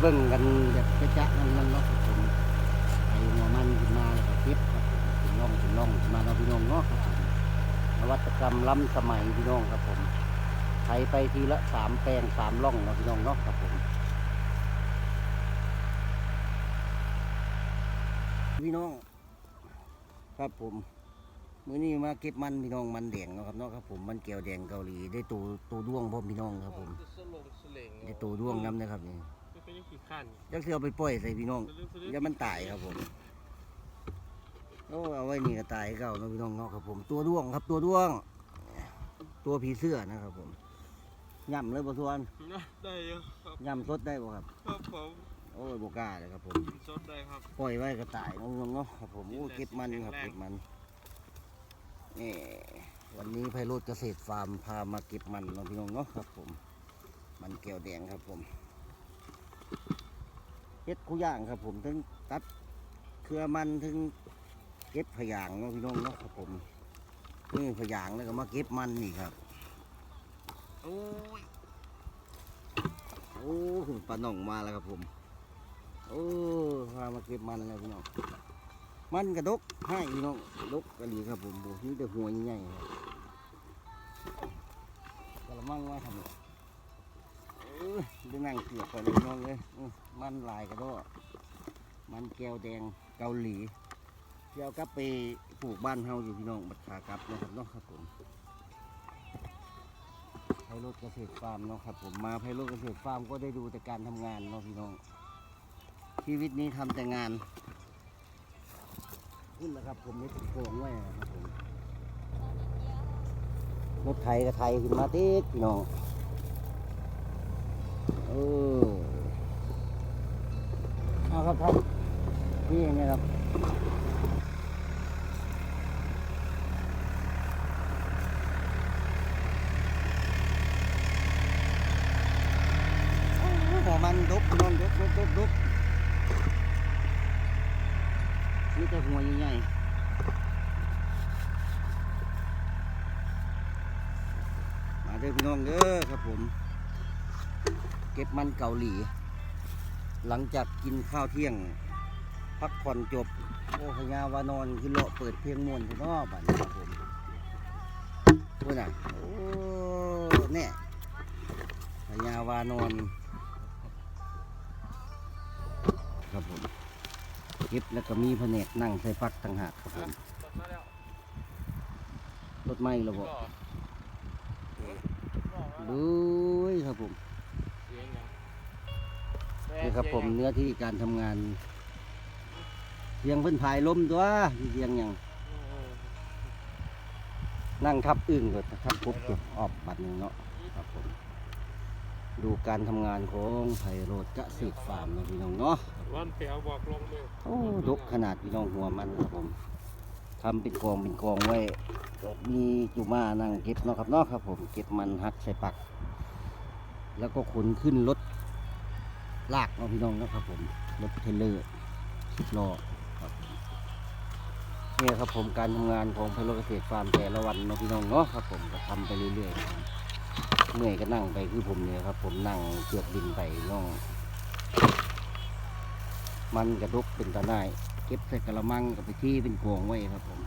เบิ่งกันแบบจะๆนั่นนั่นเนาะครับผมไอ้หัวมันขึ้นมาแล้วก็เก็บครับผมเป็นร่องเป็นร่องขึ้นมาเนาะพี่น้องเนาะครับผมนวัตกรรมล้ำสมัยพี่น้องครับผมใช้ไปทีละสามแปลงสามร่องเนาะพี่น้องเนาะครับผมพี่น้อง ครับผมมื้อนี้มาเก็บมันพี่น้องมันแดงเนาะครับเนาะครับผมมันแก้วแดงเกาหลีได้ตัวตัวด้วงพ่อมพี่น้องครับผมได้ตัวด้วงน้ำนะครับนี่ย ขี้ข้านจักเสือเอาไปปล่อยใส่พี่น้องอย่ามันตายครับผมโอ้เอาไว้นี่ก็ตายเก่าเนาะพี่น้องเนาะครับผม ตัวด้วงครับ ตัวด้วง ตัวผีเสื้อนะครับผมย่ำเลยบ่ทวนนะได้เยอะครับย่ำสดได้บ่ครับ ครับผมโอ้ยบ่กล้าเลยครับผมกินสดได้ครับปล่อยไว้ก็ตายเนาะพี่น้องเนาะครับผมโอ้เก็บมันครับแข็งแรงเก็บมันนี่วันนี้ไพโรดเกษตรฟาร์มพามาเก็บมันเนาะพี่น้องเนาะครับผม มันแก้วแดงครับผมเฮ็ดคู่ย่างครับ ผมถึงตัดเครือมันถึงเก็บผยางเนาะพี่น้องเนาะครับผมนี่ผยางแล้วก็มาเก็บมันนี่ครับโอ้ยโอ้คุณปลาหน่องมาแล้วครับผมโอ้พามาเก็บมันแล้วพี่น้องมันกระดกให้พี่น้องดกกระดีครับผมโอ้นี่แต่หัวใหญ่ๆกระมังว่าทำไม เออได้นั่งเกลือกก่อนเลยน้องเลยอื้อมันลายกระโดดมันแก้วแดงเกาหลีเดี๋ยวกลับไปปลูกบ้านเฮาอยู่พี่น้องบัดขากลับนะครับเนาะครับผมไพโรดเกษตรฟาร์มเนาะครับผมมาไพโรดเกษตรฟาร์มก็ได้ดูแต่การทำงานเนาะพี่น้องชีวิตนี้ทำแต่งานขึ้นแล้วครับผมไม่ติดโกงไว้นะครับผมรถไถกับไทยขึ้นมาติดพี่น้อง เออเอาครับท่านนี่เองนะครับหัวมันดุกพี่น้องดุกดุกดุกดุกนี่แต่หัวใหญ่ๆมาเด้อพี่น้องเด้อครับผม ก็บมันเกาหลี หลังจากกินข้าวเที่ยง พักผ่อนจบ โอ้พญาวานอนคือเลาะเปิดเพลงมวนพี่น้อบ้านครับผมพูน่ะโอ้เนี่ยพญาวานอนครับผมเก็บแล้วก็มีแผนกนั่งใส่ฟักต่างหากครับผมตัดมาแล้วรถไม้ระบบดูครับผม ครับผมเนื้อที่การทำงานเพียงเพิ่นพายลมตัวเพียงอย่างนั่งทับอึ่งก็ทับปุ๊บก็ออบบัดหนึ่งเนาะครับผมดูการทำงานของไพโรดเกษตรฟาร์มเนาะพี่น้องเนาะวันเปียวบอกลงเลยโอ้ดกขนาดพี่น้องหัวมันครับผมทำเป็นกองเป็นกองไว้มีจุมานั่งเก็บเนาะครับเนาะครับผมเก็บมันหักใส่ปัก แล้วก็ขนขึ้นรถ ลากเนาพี่น้องนะครับผมรถเทเลอร์สิบล้อครับเนี่ยครับผมการทำงานของพลเกษตรฟาร์มแต่ละวันนะพี่น้องเนาะครับผมก็ทำไปเรื่อยๆเมื่อยก็นั่งไปคือผมเนี่ยครับ ผมนั่งเกือกดินไปน้องมันกระดกเป็นตะไนเก็บใส่กระมังกับไปที่เป็นกองไว้ครับผม